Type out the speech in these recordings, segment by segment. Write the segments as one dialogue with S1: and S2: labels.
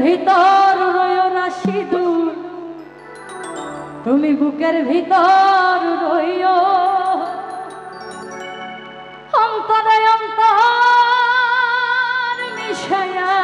S1: ভিতর রয় রাশি দূর তুমি বুকের ভিতর রয়। অন্তরে অন্তর মিশায়া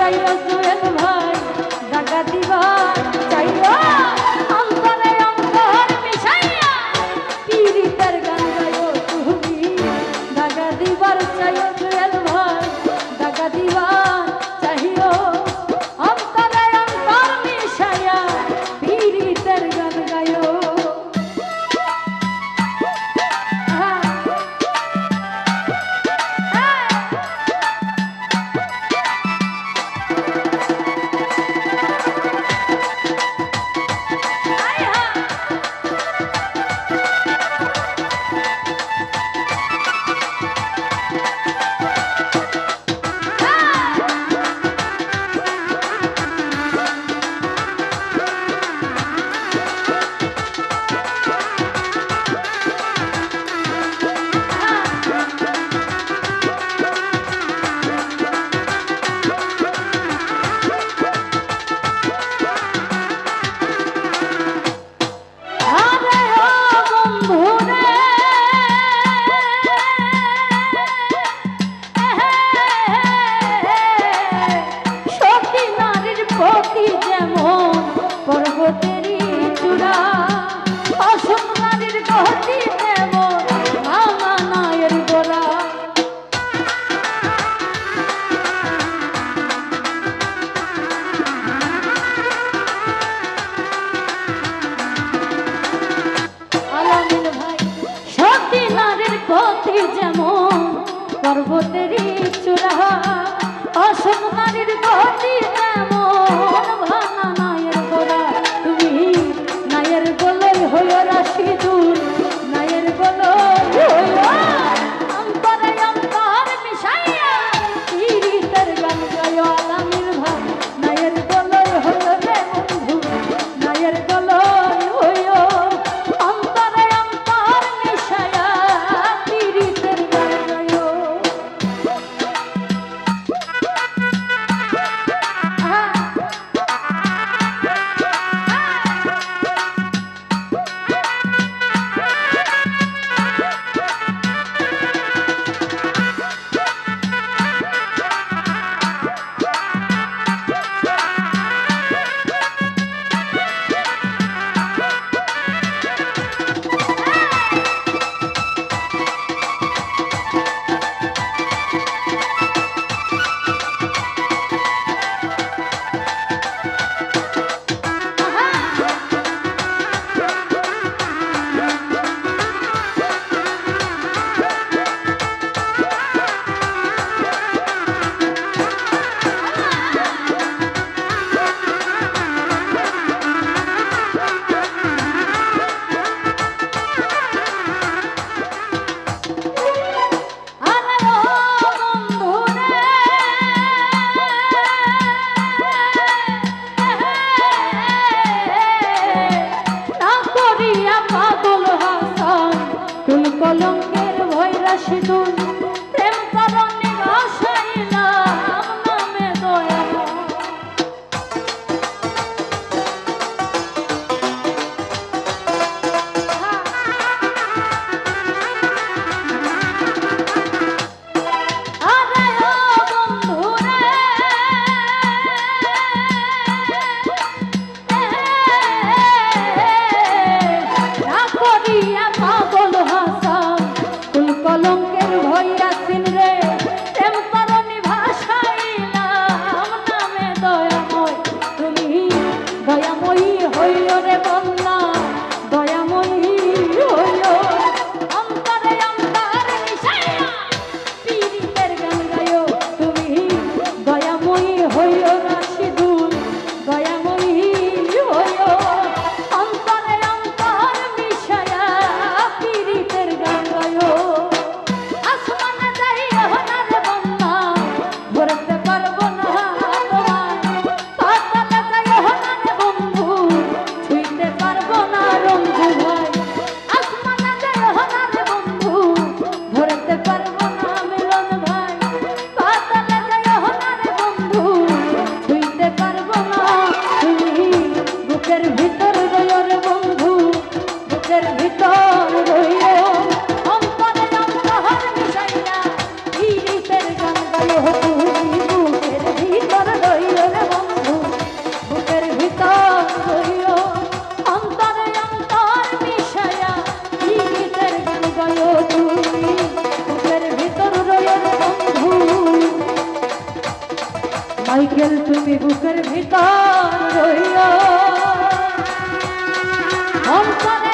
S1: 在一方的人 তুমি বুকের ভিতর রইয়া অন্তরে